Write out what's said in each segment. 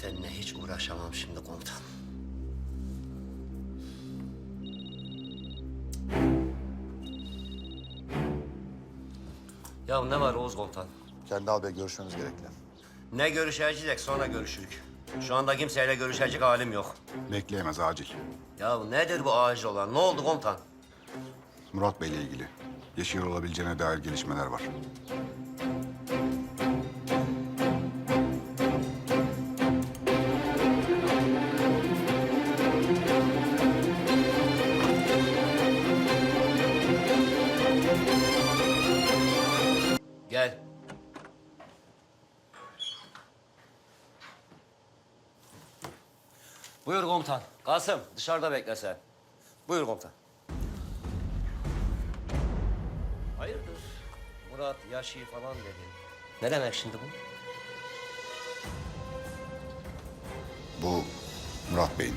Seninle hiç uğraşamam şimdi komutan. Ya ne var Oğuz komutan? Kendal Bey görüşmemiz gerekli. Ne görüşeceksek sonra görüşürük. Şu anda kimseyle görüşecek halim yok. Bekleyemez acil. Ya nedir bu acil olan? Ne oldu komutan? Murat Bey ile ilgili yaşıyor olabileceğine dair gelişmeler var. Dışarıda bekle sen. Buyur komutan. Hayırdır? Murat yaşı falan dedi. Ne demek şimdi bu? Bu Murat Bey'in.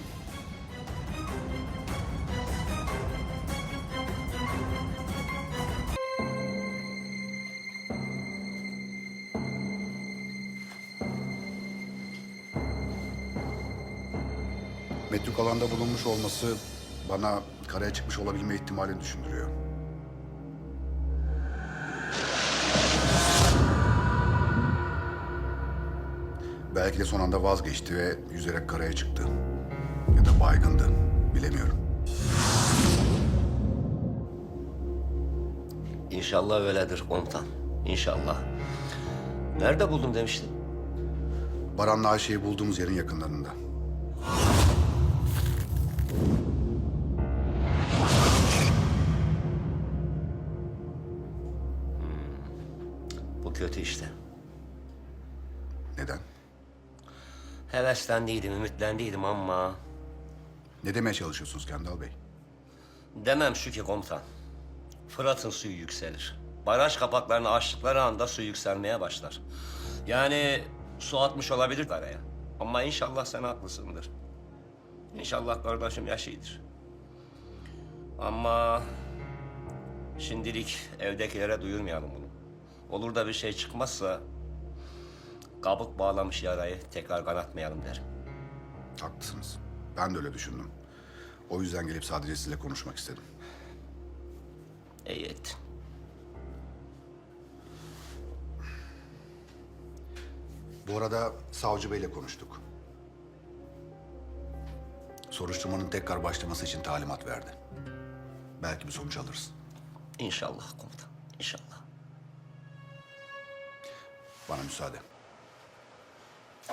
Metruk alanda bulunmuş olması bana karaya çıkmış olabilme ihtimalini düşündürüyor. Belki de son anda vazgeçti ve yüzerek karaya çıktı. Ya da baygındı. Bilemiyorum. İnşallah öyledir komutan. İnşallah. Nerede buldum demiştin? Baran'la Ayşe'yi bulduğumuz yerin yakınlarında. Bu kötü işte. Neden? Heveslendiydim, ümitlendiydim ama... Ne demeye çalışıyorsunuz Kendal Bey? Demem şu ki komutan. Fırat'ın suyu yükselir. Baraj kapaklarını açtıkları anda su yükselmeye başlar. Yani su atmış olabilir araya. Ama inşallah sen haklısındır. İnşallah kardeşim yaşıdır. Ama şimdilik evdekilere duyurmayalım bunu. Olur da bir şey çıkmazsa kabuk bağlamış yarayı tekrar kanatmayalım derim. Haklısınız. Ben de öyle düşündüm. O yüzden gelip sadece sizinle konuşmak istedim. İyi ettin. Bu arada savcı beyle konuştuk. Soruşturmanın tekrar başlaması için talimat verdi. Belki bir sonuç alırız. İnşallah komutan, inşallah. Bana müsaade.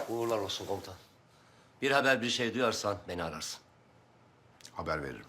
Uğurlar olsun komutan. Bir haber bir şey duyarsan beni ararsın. Haber veririm.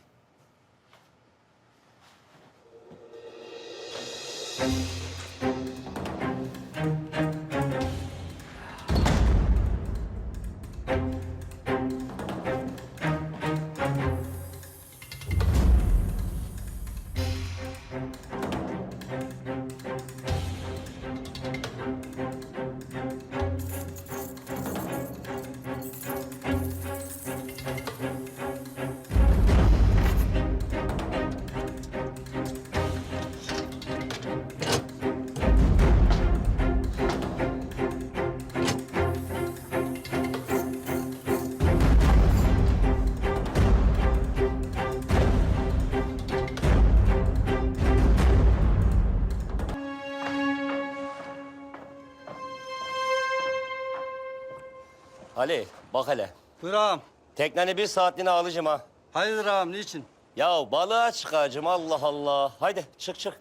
Ali bak hele. Buyur ağam. Tekneni bir saatliğine alacağım ha. Hayırdır ağam niçin? Ya balığa çıkacağım Allah Allah. Haydi çık çık.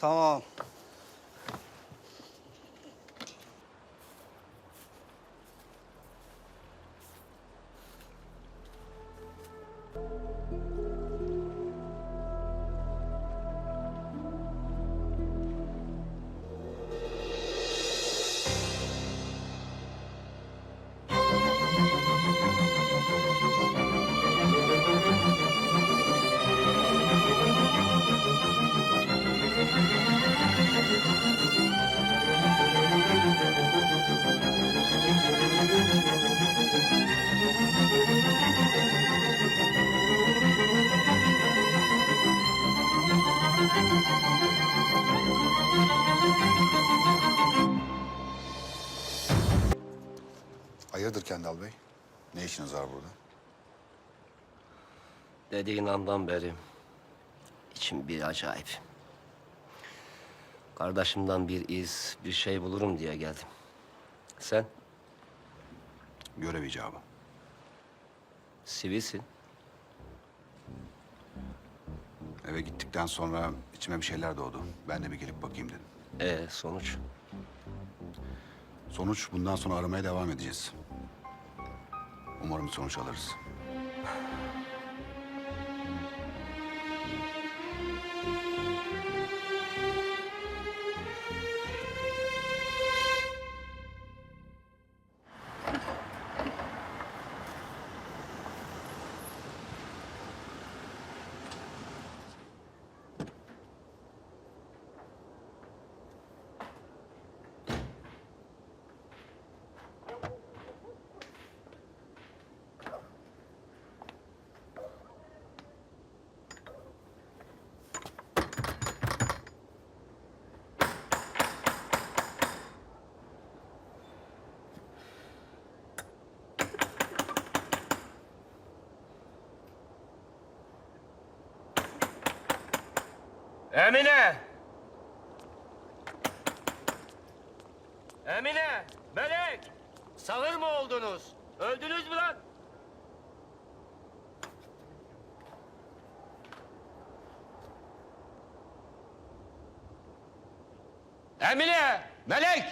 Tamam. Dediğin andan beri içim bir acayip. Kardeşimden bir iz, bir şey bulurum diye geldim. Sen Görev icabı. sivilsin. Eve gittikten sonra içime bir şeyler doğdu. Ben de bir gelip bakayım dedim. Ee, sonuç? Sonuç bundan sonra aramaya devam edeceğiz. Umarım sonuç alırız. Emine! Emine! Melek! Sağır mı oldunuz? Öldünüz mü lan? Emine! Melek!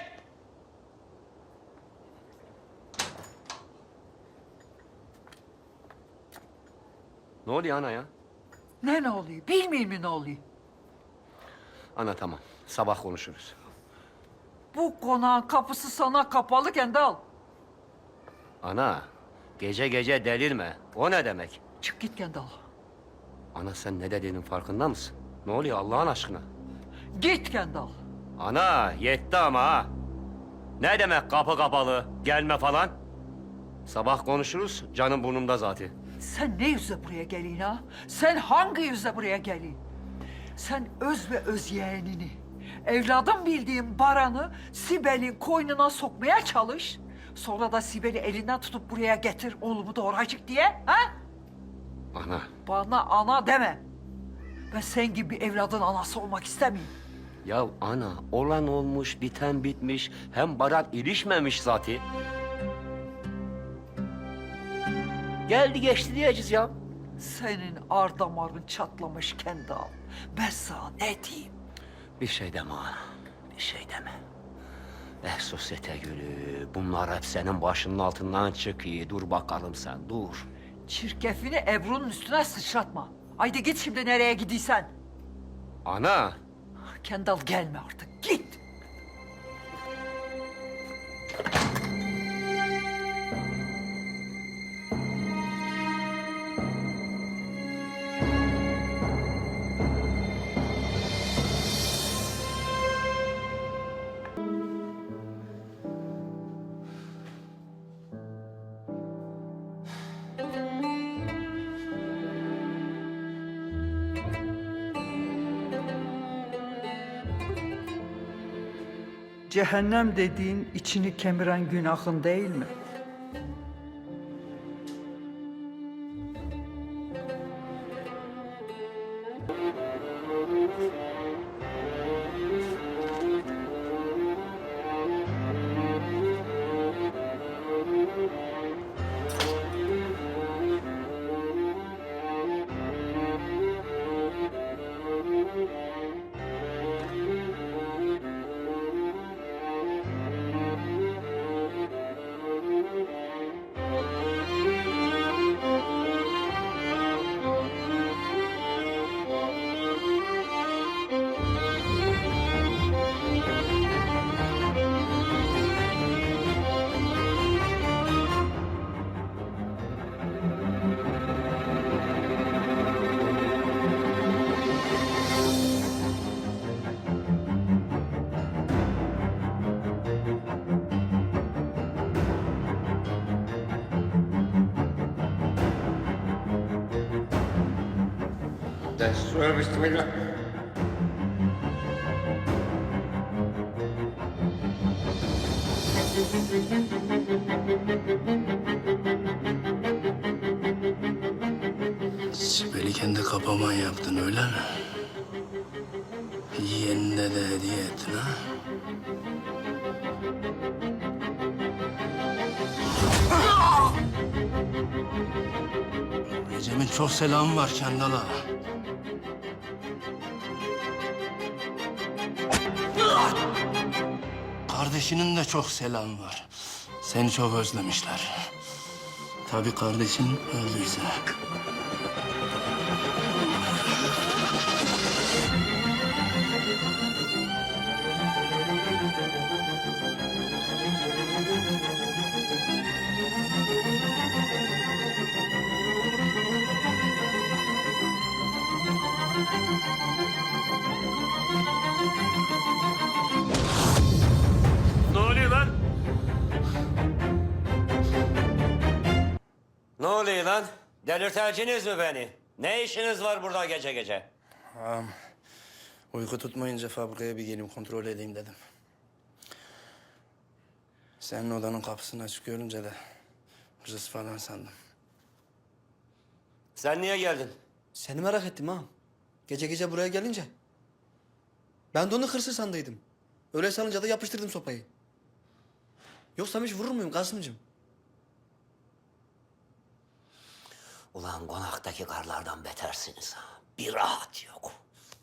Ne oluyor ana ya? Ne ne oluyor? Bilmiyor mi ne oluyor? Ana tamam. Sabah konuşuruz. Bu konağın kapısı sana kapalı Kendal. Ana, gece gece delirme. O ne demek? Çık git Kendal. Ana sen ne dediğinin farkında mısın? Ne oluyor Allah'ın aşkına? Git Kendal. Ana yetti ama ha. Ne demek kapı kapalı, gelme falan? Sabah konuşuruz, canım burnumda zaten. Sen ne yüzle buraya gelin ha? Sen hangi yüzle buraya gelin? Sen öz ve öz yeğenini, evladım bildiğin Baran'ı Sibel'in koynuna sokmaya çalış. Sonra da Sibel'i elinden tutup buraya getir oğlumu doğuracak diye ha? Ana, Bana ana deme. Ben sen gibi bir evladın anası olmak istemiyorum. ya ana olan olmuş, biten bitmiş. Hem Baran ilişmemiş zaten. Geldi geçti diyeceğiz ya. Senin ar damarın çatlamış Kendal. Ben sana ne diyeyim? Bir şey deme ana, bir şey deme. Eh sosyete gülü, bunlar hep senin başının altından çıkıyor. Dur bakalım sen, dur. Çirkefini Ebru'nun üstüne sıçratma. Haydi git şimdi nereye gidiysen. Ana, Kendal gelme artık git. Cehennem dediğin içini kemiren günahın değil mi? Sonra bismillah. Sibel'i kendi kapaman yaptın öyle mi? Yeğenine de hediye ettin ha? Recep'in çok selamı var Kendal'a. Kardeşinin de çok selamı var. Seni çok özlemişler. Tabii kardeşin öldüyse. Delirteciniz mi beni? Ne işiniz var burada gece gece? Ağam, uyku tutmayınca fabrikaya bir geleyim kontrol edeyim dedim. Senin odanın kapısını açık görünce de hırsız falan sandım. Sen niye geldin? Seni merak ettim ha. Gece gece buraya gelince. Ben de onu hırsız sandıydım. Öyle sanınca da yapıştırdım sopayı. Yoksa hiç vurur muyum Kasım'cığım? Ulan konaktaki karlardan betersiniz ha. Bir rahat yok.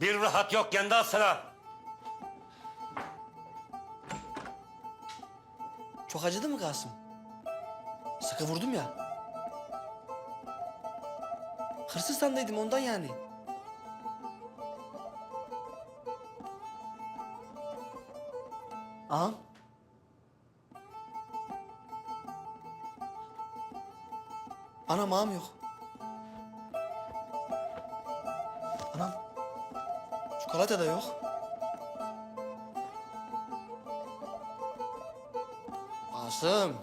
Bir rahat yok kendi sıra. Çok acıdı mı Kasım? Sıkı vurdum ya. Hırsız sandıydım ondan yani. Ağam. Anam ağam yok. Çikolata da yok. Asım.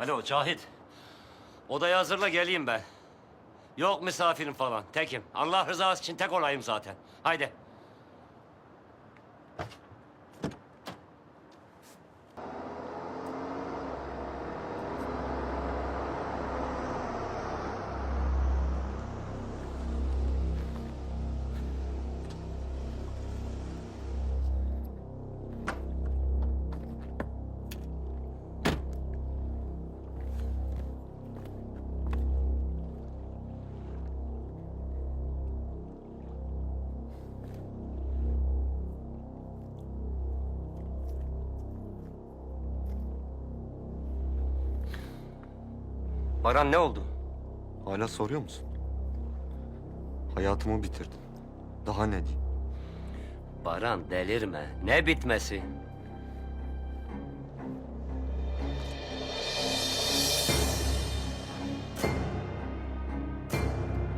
Alo Cahit. Odayı hazırla geleyim ben. Yok misafirim falan. Tekim. Allah rızası için tek olayım zaten. Haydi. Baran ne oldu? Hala soruyor musun? Hayatımı bitirdin. Daha ne diyeyim? Baran delirme. Ne bitmesi?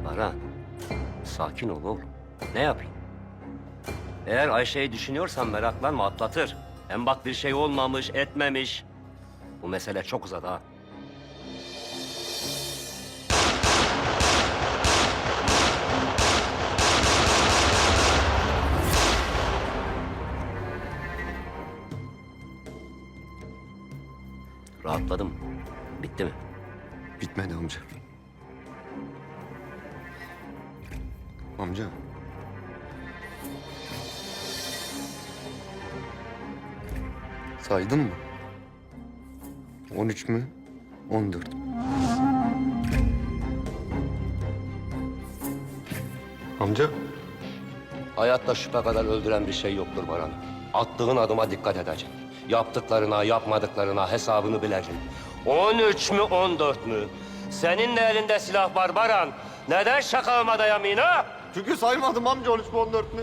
Baran, sakin ol oğlum. Ne yapayım? Eğer Ayşe'yi düşünüyorsan meraklanma atlatır. Hem bak bir şey olmamış, etmemiş. Bu mesele çok uzadı ha. Rahatladım. Bitti mi? Bitmedi amca. Amca. Saydın mı? 13 mü? 14 mü? Amca. Hayatta şüphe kadar öldüren bir şey yoktur Baran. Attığın adıma dikkat edeceksin. Yaptıklarına, yapmadıklarına hesabını bileceksin. 13 mü, 14 mü? Senin de elinde silah var Baran. Neden şakağıma dayamayın ha? Çünkü saymadım amca 13 mü 14 mü?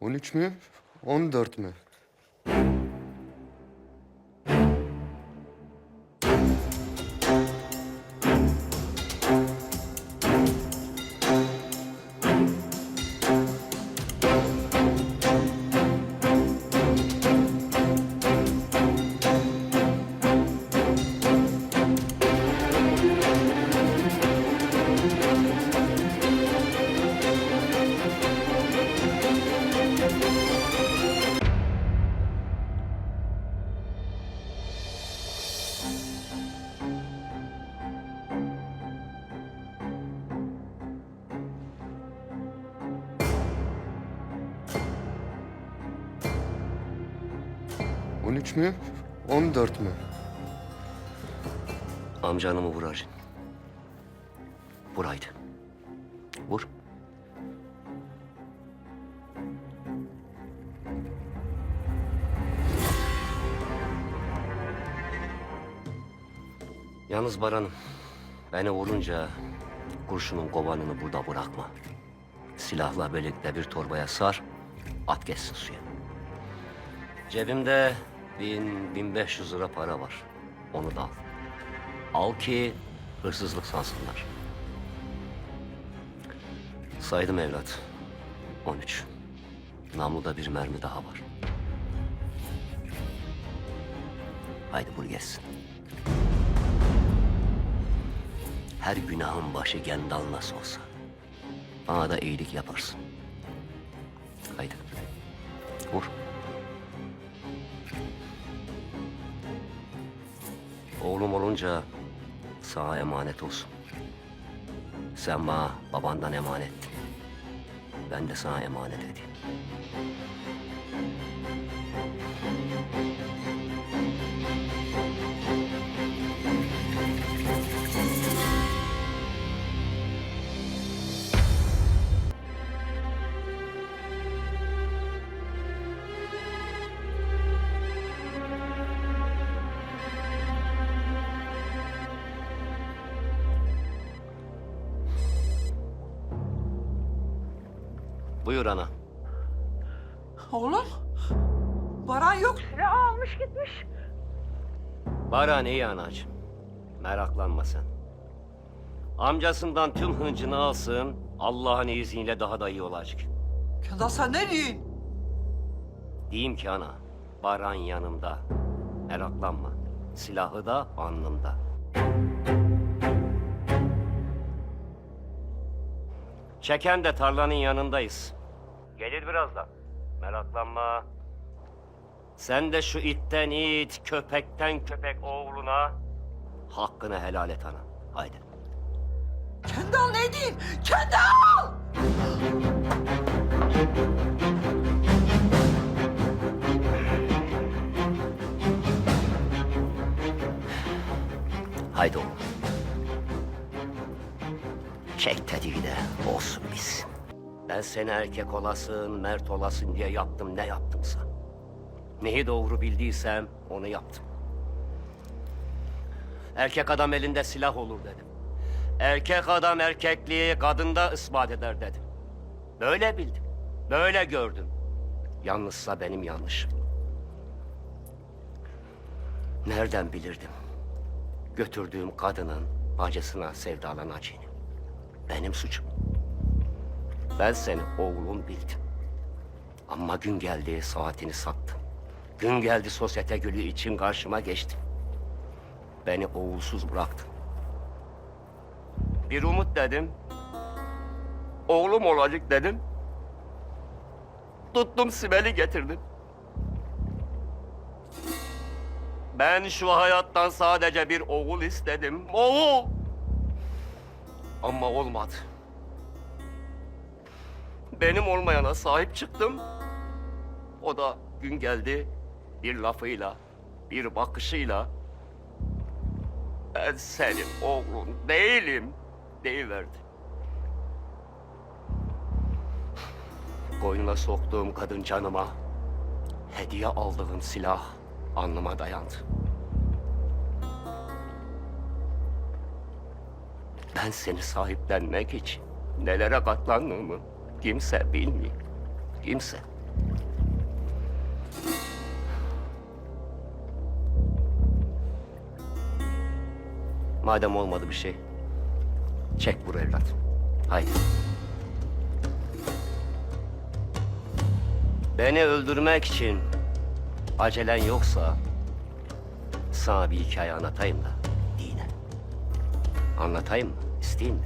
On üç mü? On dört mü? 13 mü? 14 mü? Amcanı mı vuracaksın? Vur haydi. Vur. Yalnız Baran'ım, beni vurunca kurşunun kovanını burada bırakma. Silahla birlikte bir torbaya sar, at geçsin suya. Cebimde bin, bin beş yüz lira para var. Onu da al. Al ki hırsızlık sansınlar. Saydım evlat. 13. Namluda bir mermi daha var. Haydi vur geçsin. Her günahın başı gendal nasıl olsa. Bana da iyilik yaparsın. Haydi. Vur. Oğlum olunca sana emanet olsun. Sen bana babandan emanettin. Ben de sana emanet edeyim. Buyur ana. Oğlum, Baran yok. Silah almış gitmiş. Baran iyi anacığım. Meraklanma sen. Amcasından tüm hıncını alsın. Allah'ın izniyle daha da iyi olacak. Kendal sen ne diyorsun? Diyeyim ki ana, Baran yanımda. Meraklanma. Silahı da alnımda. Çeken de tarlanın yanındayız. Gelir birazdan. Meraklanma. Sen de şu itten it, köpekten köpek oğluna hakkını helal et ana. Haydi. Kendal ne diyorsun? Kendal! Haydi oğlum. Çek tetiği olsun biz. Ben seni erkek olasın, mert olasın diye yaptım ne yaptımsa. Neyi doğru bildiysem onu yaptım. Erkek adam elinde silah olur dedim. Erkek adam erkekliği kadında ispat eder dedim. Böyle bildim, böyle gördüm. Yanlışsa benim yanlışım. Nereden bilirdim? götürdüğüm kadının acısına sevdalanacağını. Benim suçum. Ben seni oğlum bildim. Ama gün geldi saatini sattın. Gün geldi sosyete gülü için karşıma geçtin. Beni oğulsuz bıraktın. Bir umut dedim. Oğlum olacak dedim. Tuttum Sibel'i getirdim. Ben şu hayattan sadece bir oğul istedim. Oğul! Ama olmadı. Benim olmayana sahip çıktım. O da gün geldi bir lafıyla, bir bakışıyla ben senin oğlun değilim deyiverdi. Koynuna soktuğum kadın canıma hediye aldığım silah alnıma dayandı. Ben seni sahiplenmek için nelere katlandığımı kimse bilmiyor. Kimse. Madem olmadı bir şey, çek vur evlat. Haydi. Beni öldürmek için acelen yoksa sana bir hikaye anlatayım da. Anlatayım mı? İsteyeyim mi?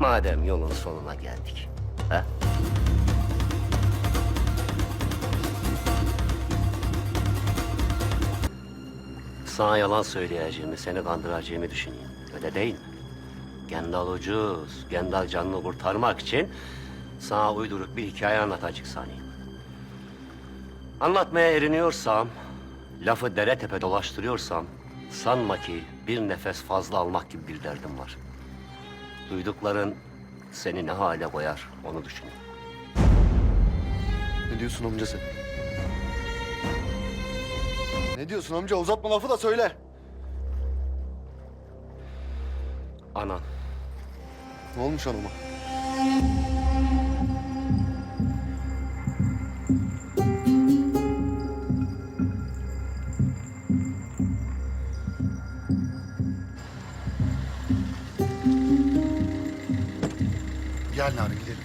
Madem yolun sonuna geldik. Ha? Sana yalan söyleyeceğimi, seni kandıracağımı düşünüyorum. Öyle değil mi? Gendal ucuz, Gendal canını kurtarmak için sana uyduruk bir hikaye anlatacak sanayım. Anlatmaya eriniyorsam Lafı dere tepe dolaştırıyorsam sanma ki bir nefes fazla almak gibi bir derdim var. Duydukların seni ne hale koyar onu düşün. Ne diyorsun amca sen? Ne diyorsun amca? Uzatma lafı da söyle. Anan. Ne olmuş anama? Gel Narin gidelim.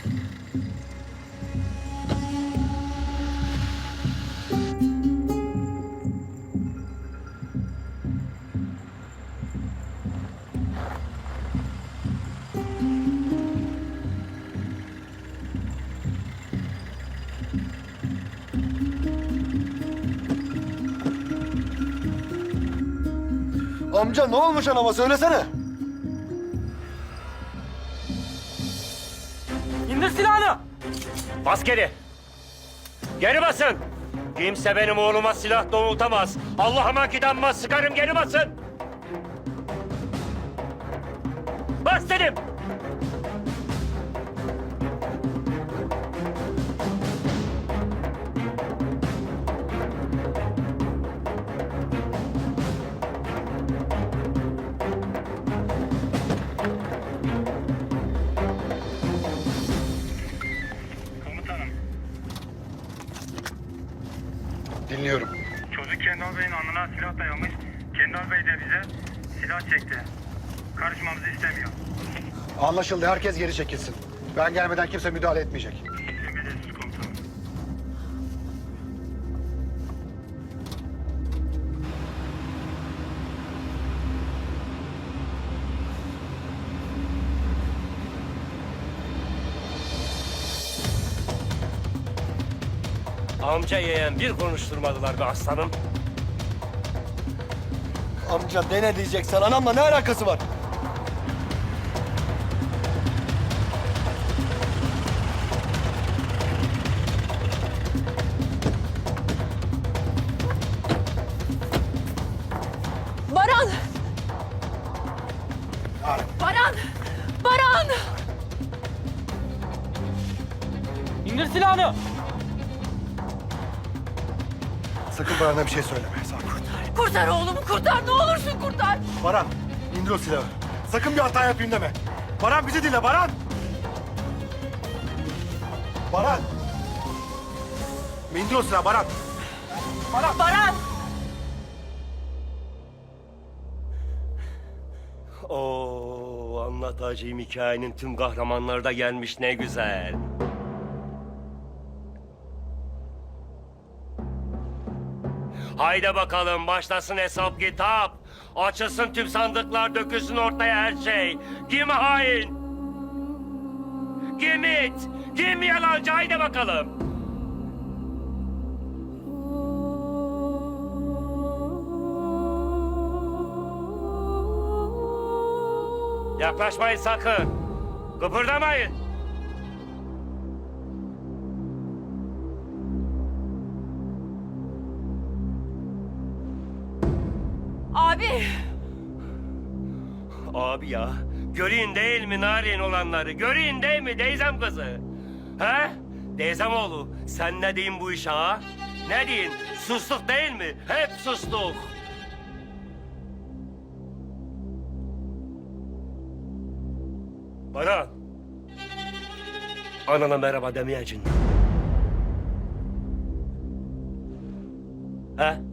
Amca ne olmuş anama söylesene. Bas geri. Geri basın. Kimse benim oğluma silah doğrultamaz. Allah'ıma kidanmaz sıkarım geri basın. Bas dedim. Silah dayamış. Kendal Bey de bize silah çekti. Karışmamızı istemiyor. Anlaşıldı. Herkes geri çekilsin. Ben gelmeden kimse müdahale etmeyecek. Emredersiniz komutanım. Amca yeğen bir konuşturmadılar be aslanım. Amca de ne diyeceksen anamla ne alakası var? Baran! Baran! Baran! İndir silahını. Sakın Baran'a bir şey söyleme. Sakın. Kurtar oğlumu kurtar ne olursun kurtar. Baran, indir o silahı. Sakın bir hata yapayım deme. Baran bizi dinle, Baran! Baran! İndir o silahı, Baran! Baran! Oo, anlatacağım hikayenin tüm kahramanları da gelmiş ne güzel. Haydi bakalım başlasın hesap kitap. Açılsın tüm sandıklar dökülsün ortaya her şey. Kim hain? Kim it? Kim yalancı? Haydi bakalım. Yaklaşmayın sakın. Kıpırdamayın. Abi! Abi ya, göreyim değil mi narin olanları? Göreyim değil mi teyzem kızı? He? Teyzem oğlu, sen ne deyin bu işe ha? Ne deyin? Susluk değil mi? Hep susluk. Bana. Anana merhaba demeyeceksin. He?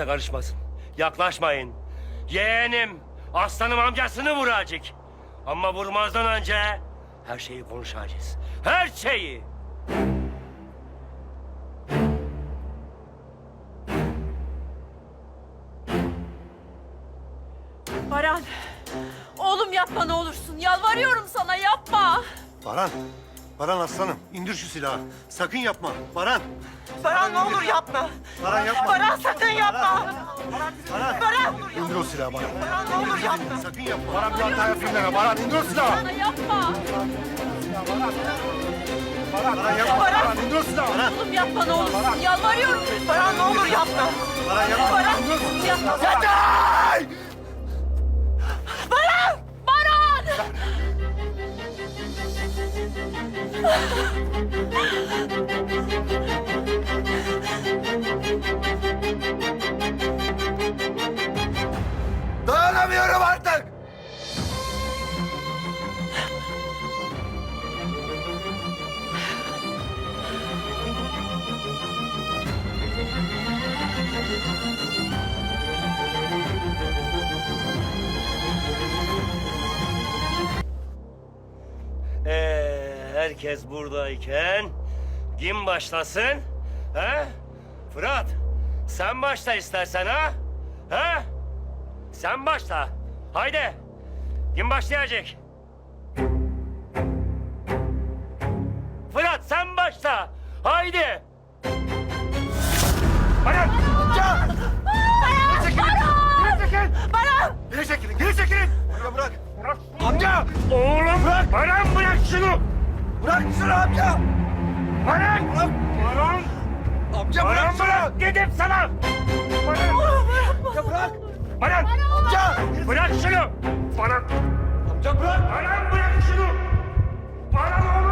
Kimse karışmasın. Yaklaşmayın. Yeğenim, aslanım amcasını vuracak. Ama vurmazdan önce her şeyi konuşacağız. Her şeyi. Baran! Oğlum yapma ne olursun. Yalvarıyorum sana yapma. Baran, Baran aslanım indir şu silahı. Sakın yapma. Baran. Baran ne olur yapma. Baran yapma. Baran sakın yapma. Baran. Baran. İndir o silahı Baran. Baran ne olur yapma. Sakın yapma. Baran bir hata yapayım deme. Baran indir o silahı. Bana yapma. Baran yapma. Baran indir o silahı. Baran. Oğlum yapma ne olur. Yalvarıyorum. Baran ne olur yapma. Baran yapma. Baran yapma. Baran. Herkes buradayken kim başlasın? He? Fırat, sen başla istersen ha? He? Sen başla. Haydi. Kim başlayacak? Fırat sen başla. Haydi. Baran! Baran. Baran. Geri çekilin. Geri çekilin. Buraya bırak. Amca! Oğlum bırak! Baran bırak şunu! Bırak şunu amca. Baran! Baran! Amca Baran bırak bırak dedim sana! Baran! Amca bırak. Baran! Amca. Bırak şunu! Baran! Amca bırak. Baran bırak şunu! Baran oğlum!